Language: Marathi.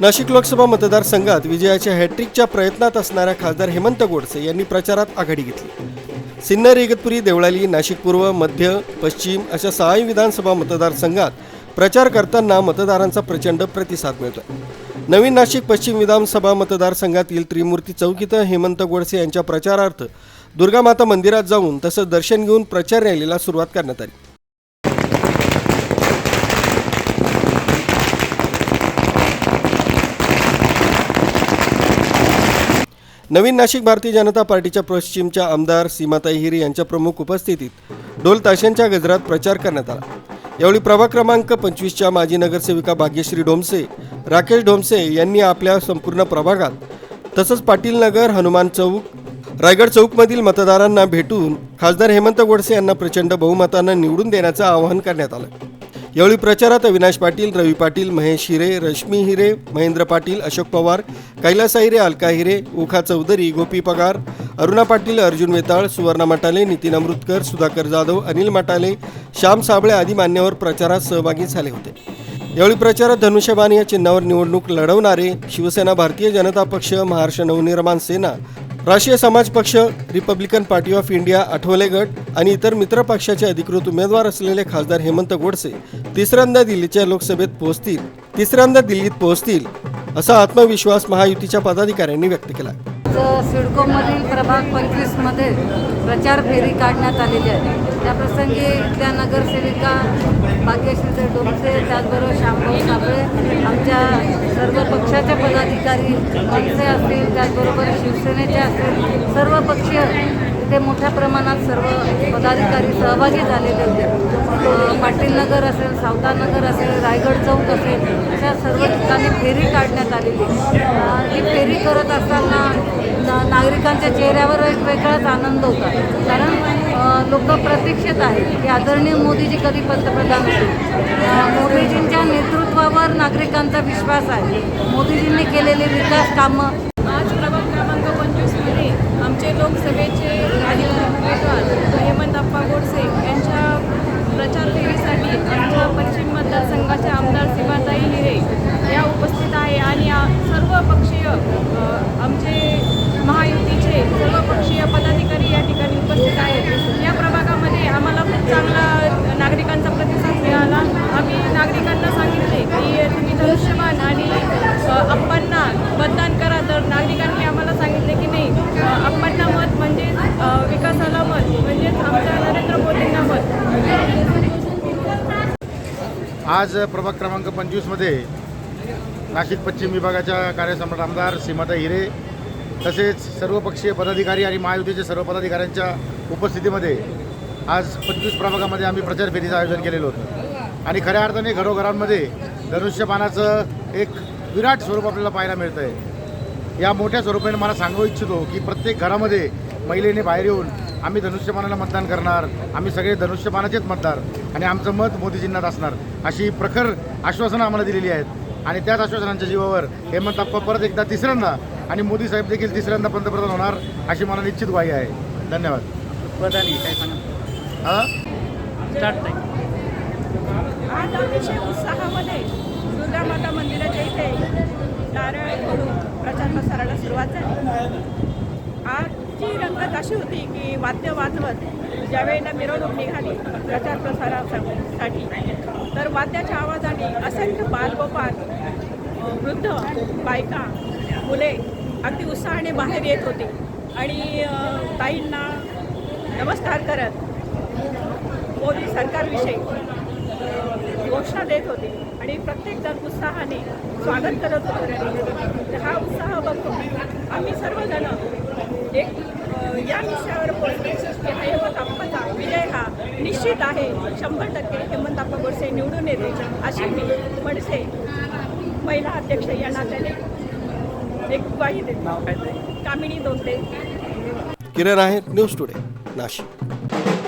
नाशिक लोकसभा मतदारसंघात विजयाच्या हॅट्रिकच्या प्रयत्नात असणाऱ्या खासदार हेमंत गोडसे यांनी प्रचारात आघाडी घेतली. सिन्नर इगतपुरी देवळाली नाशिक पूर्व मध्य पश्चिम अशा सहाही विधानसभा मतदारसंघात प्रचार करताना मतदारांचा प्रचंड प्रतिसाद मिळतोय. नवीन नाशिक पश्चिम विधानसभा मतदारसंघातील त्रिमूर्ती चौकीत हेमंत गोडसे यांच्या प्रचारार्थ दुर्गामाता मंदिरात जाऊन तसंच दर्शन घेऊन प्रचार रॅलीला सुरुवात करण्यात आली. नवीन नाशिक भारतीय जनता पार्टीच्या पश्चिमच्या आमदार सीमाताई हिरे यांच्या प्रमुख उपस्थितीत ढोल ताशांच्या गजरात प्रचार करण्यात आला. यावेळी प्रभाग क्रमांक पंचवीसच्या माजी नगरसेविका भाग्यश्री डोमसे राकेश डोमसे यांनी आपल्या संपूर्ण प्रभागात तसंच पाटील नगर हनुमान चौक रायगड चौकमधील मतदारांना भेटून खासदार हेमंत गोडसे यांना प्रचंड बहुमतानं निवडून देण्याचं आवाहन करण्यात आलं. यावेळी प्रचारात अविनाश पाटील रवी पाटील महेश हिरे रश्मी हिरे महेंद्र पाटील अशोक पवार कैलास हिरे अलका हिरे ओखा चौधरी गोपी पगार अरुणा पाटील अर्जुन वेताळ सुवर्णा मटाले नितीन अमृतकर सुधाकर जाधव अनिल मटाले श्याम साबळे आदी मान्यवर प्रचारात सहभागी झाले होते. यावेळी प्रचारात धनुष्यबाण या चिन्हावर निवडणूक लढवणारे शिवसेना भारतीय जनता पक्ष Maharashtra Navnirman Sena Rashtriya Samaj Paksha Republican Party of India Athawale गट आणि इतर मित्र पक्षाचे अधिकृत उमेदवार असलेले खासदार हेमंत गोडसे तिसऱ्यांदा दिल्लीच्या लोकसभेत पोहोचतील तिसऱ्यांदा दिल्लीत पोहोचतील असा आत्मविश्वास महायुतीच्या पदाधिकाऱ्यांनी व्यक्त केला. आज सिडकोमधील प्रभाग पंचवीसमध्ये प्रचार फेरी काढण्यात आलेली आहे. त्याप्रसंगी इथल्या नगरसेविका भाग्यश्री डोमसे त्याचबरोबर श्यामभाऊ साबळे आमच्या सर्व पक्षाचे पदाधिकारी मनसे असतील त्याचबरोबर शिवसेनेचे असतील सर्व पक्षीय इथे मोठ्या प्रमाणात सर्व पदाधिकारी सहभागी झालेले होते. पाटील नगर असेल सावतानगर असेल रायगड चौक असेल अशा सर्व ठिकाणी फेरी काढण्यात आलेली अ, ही फेरी करत असताना ना- नागरिकांच्या चेहऱ्यावर एक वेगळाच आनंद होता कारण लोक प्रतीक्षित आहेत की आदरणीय मोदीजी कधी पंतप्रधान मोदीजींच्या नेतृत्वावर नागरिकांचा विश्वास आहे. मोदीजींनी केलेले विकास कामं. आज प्रभाग क्रमांक पंचवीसमध्ये आमचे लोकसभेचे उमेदवार हेमंत अप्पा गोडसे यांच्या प्रचार फेरीसाठी आमच्या पश्चिम मतदारसंघाचे आमदार सीमाताई हिरे या उपस्थित आहे. आणि सर्व पक्षीय आमचे महायुती सर्व पक्षीय पदाधिकारी या ठिकाणी उपस्थित आहेत. या प्रभागामध्ये आम्हाला खूप चांगला नागरिकांचा प्रतिसाद मिळाला. आम्ही नागरिकांना सांगितले की तुम्ही धनुष्यबाण आणि अप्पांना मतदान करा. तर नागरिकांनी आम्हाला सांगितले की नाही अप्पांना मत म्हणजे विकासाला मत म्हणजेच आमच्या नरेंद्र मोदींना मत. आज प्रभाग क्रमांक पंचवीसमध्ये नाशिक पश्चिम विभागाच्या कार्यसम्राट आमदार सीमाता हिरे तसेच सर्वपक्षीय पदाधिकारी आणि महायुतीच्या सर्व पदाधिकाऱ्यांच्या उपस्थितीमध्ये आज पंचवीस प्रभागामध्ये आम्ही प्रचार फेरीचं आयोजन केलेलं होतं. आणि खऱ्या अर्थाने घरोघरांमध्ये धनुष्यबाणाचं एक विराट स्वरूप आपल्याला पाहायला मिळतं आहे या मोठ्या स्वरूपाने मला सांगू इच्छितो की प्रत्येक घरामध्ये महिलेने बाहेर येऊन आम्ही धनुष्यबाणाला मतदान करणार आम्ही सगळे धनुष्यबाणाचेच मतदार आणि आमचं मत मोदीजींनाच असणार अशी प्रखर आश्वासनं आम्हाला दिलेली आहेत. आणि त्याच आश्वासनांच्या जीवावर हेमंत आप्पा परत एकदा तिसऱ्यांदा आणि मोदी साहेब देखील तिसऱ्यांदा पंतप्रधान होणार अशी मला निश्चित ग्वाही आहे. धन्यवाद. प्रधानी काय सांगा? हां? आज अतिशय उत्साहामध्ये दुर्गा माता मंदिराच्या इथे नारळ फोडून प्रचार प्रसाराला सुरुवात झाली. आजची रंगत अशी होती की वाद्य वाजवत ज्यावेळेला मिरवणूक निघाली प्रचार प्रसारासाठी तर वाद्याच्या आवाजाने असंख्य बालगोपाल वृद्ध बायका मुले अगदी उत्साहाने बाहेर येत होते. आणि ताईंना नमस्कार करत मोदी सरकारविषयी घोषणा देत होते. आणि प्रत्येकजण उत्साहाने स्वागत करत होते. हा उत्साह बघतो आम्ही सर्वजण एक या विषयावर बोलतो की हेमंत आप्पाचा विजय हा निश्चित आहे. शंभर टक्के हेमंत आप्पा गोडसे निवडून येते अशी मी म्हणसे महिला अध्यक्ष या नात्याने एक देते. कामिनी दोनते किरण आहे न्यूज टुडे. नाशिक.